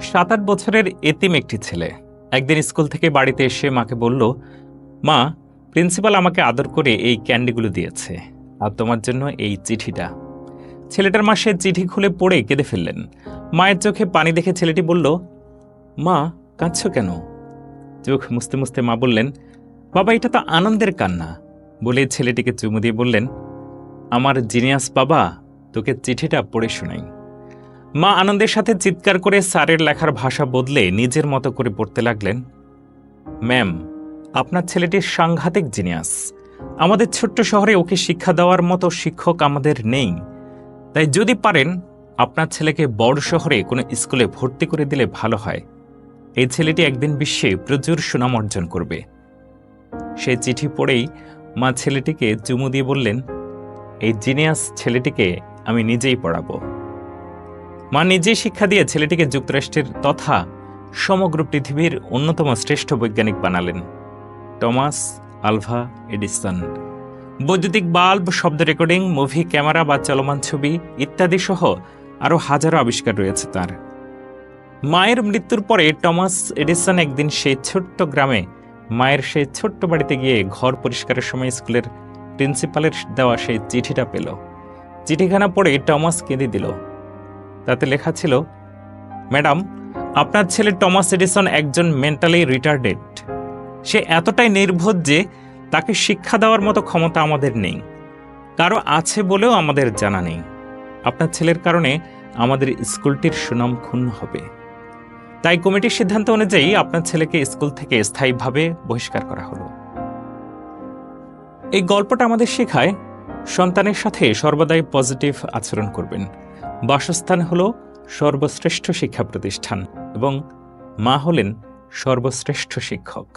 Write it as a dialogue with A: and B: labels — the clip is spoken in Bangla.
A: সাত আট বছরের এতিম একটি ছেলে। একদিন স্কুল থেকে বাড়িতে এসে মাকে বলল, মা, প্রিন্সিপাল আমাকে আদর করে এই ক্যান্ডিগুলো দিয়েছে, আর তোমার জন্য এই চিঠিটা। ছেলেটার মা সে চিঠি খুলে পড়ে কেঁদে ফেললেন। মায়ের চোখে পানি দেখে ছেলেটি বলল, মা, কাঁদছ কেন? চোখ মুছতে মুছতে মা বললেন, বাবা, এটা তো আনন্দের কান্না। বলে ছেলেটিকে চুমু দিয়ে বললেন, আমার জিনিয়াস বাবা, তোকে চিঠিটা পড়ে শোনাই। মা আনন্দের সাথে চিৎকার করে স্যারের লেখার ভাষা বদলে নিজের মতো করে পড়তে লাগলেন। ম্যাম, আপনার ছেলেটি সাংঘাতিক জিনিয়াস। আমাদের ছোট্ট শহরে ওকে শিক্ষা দেওয়ার মতো শিক্ষক আমাদের নেই। তাই যদি পারেন, আপনার ছেলেকে বড় শহরে কোনো স্কুলে ভর্তি করে দিলে ভালো হয়। এই ছেলেটি একদিন বিশ্বে প্রচুর সুনাম অর্জন করবে। সে চিঠি পড়েই মা ছেলেটিকে চুমু দিয়ে বললেন, এই জিনিয়াস ছেলেটিকে আমি নিজেই পড়াবো। মা নিজেই শিক্ষা দিয়ে ছেলেটিকে যুক্তরাষ্ট্রের তথা সমগ্র পৃথিবীর অন্যতম শ্রেষ্ঠ বৈজ্ঞানিক বানালেন। Thomas Alva Edison. বৈদ্যুতিক বাল্ব, শব্দ রেকর্ডিং, মুভি, ক্যামেরা বা চলমান ছবি ইত্যাদি সহ আরও হাজারো আবিষ্কার রয়েছে তার। মায়ের মৃত্যুর পরে টমাস এডিসন একদিন সেই ছোট্ট গ্রামে মায়ের সেই ছোট্ট বাড়িতে গিয়ে ঘর পরিষ্কারের সময় স্কুলের প্রিন্সিপালের দেওয়া সেই চিঠিটা পেল। চিঠিখানা পড়ে টমাস কেঁদে দিল। তাতে লেখা ছিল, ম্যাডাম, আপনার ছেলে টমাস এডিসন একজন মেন্টালি রিটার্ডেড। সে এতটাই নির্বোধ যে তাকে শিক্ষা দেওয়ার মতো ক্ষমতা আমাদের নেই। কারও আছে বলেও আমাদের জানা নেই। আপনার ছেলের কারণে আমাদের স্কুলটির সুনাম ক্ষুণ্ণ হবে। তাই কমিটির সিদ্ধান্ত অনুযায়ী আপনার ছেলেকে স্কুল থেকে স্থায়ীভাবে বহিষ্কার করা হলো। এই গল্পটা আমাদের শেখায় সন্তানের সাথে সর্বদাই পজিটিভ আচরণ করবেন। বাসস্থান হল সর্বশ্রেষ্ঠ শিক্ষা প্রতিষ্ঠান এবং মা হলেন সর্বশ্রেষ্ঠ শিক্ষক।